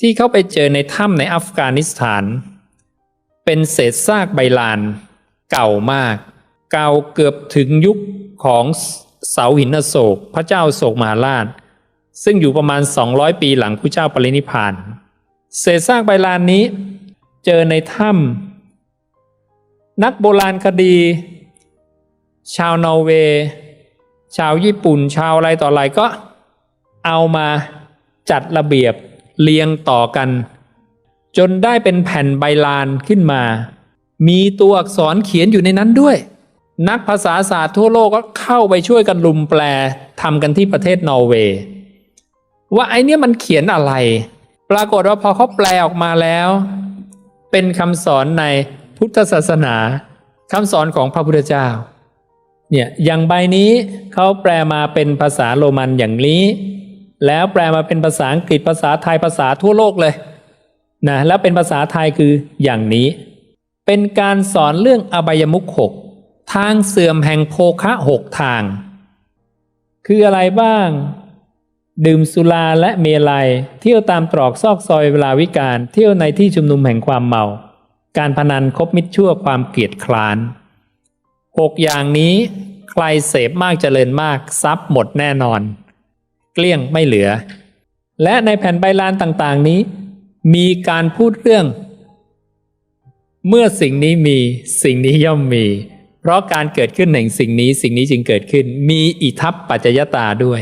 ที่เขาไปเจอในถ้ำในอัฟกานิสถาน เป็นเศษซากใบลาน เก่ามาก เก่าเกือบถึงยุคของเสาหินอโศก พระเจ้าโศกมหาราช ซึ่งอยู่ประมาณ 200 ปีหลังพระเจ้าปรินิพพาน เศษซากใบลานนี้ เจอในถ้ำนักโบราณคดี ชาวนอร์เวย์ ชาวญี่ปุ่น ชาวอะไรต่ออะไรก็เอามาจัดระเบียบ เรียงต่อกัน จนได้เป็นแผ่นใบลานขึ้นมา มีตัวอักษรเขียนอยู่ในนั้นด้วย นักภาษาศาสตร์ทั่วโลกก็เข้าไปช่วยกันลุมแปลทำกันที่ประเทศนอร์เวย์ว่าไอเนี้ยมันเขียนอะไร ปรากฏว่าพอเขาแปลออกมาแล้ว เป็นคำสอนในพุทธศาสนาคำสอนของพระพุทธเจ้าเนี่ยอย่างใบนี้เขาแปลมาเป็นภาษาโรมันอย่างนี้ แล้วแปลมาเป็นภาษาอังกฤษภาษาไทยภาษาทั่วโลกเลยนะแล้วเป็นภาษาไทยคืออย่างนี้ เป็นการสอนเรื่องอบายมุขหกทางเสื่อมแห่งโภคะหกทาง คืออะไรบ้าง ดื่มสุราและเมลัย เที่ยวตามตรอกซอกซอยเวลาวิการเที่ยวในที่ชุมนุมแห่งความเมา การพนันคบมิตรชั่วความเกลียดคร้านหกอย่างนี้ใครเสพมากเจริญมากทรัพย์หมดแน่นอน เกลี้ยงไม่เหลือ และในแผ่นใบลานต่างๆนี้ มีการพูดเรื่อง เมื่อสิ่งนี้มีสิ่งนี้ย่อมมี เพราะการเกิดขึ้นแห่งสิ่งนี้สิ่งนี้จึงเกิดขึ้น มีอิทัปปัจจยตาด้วย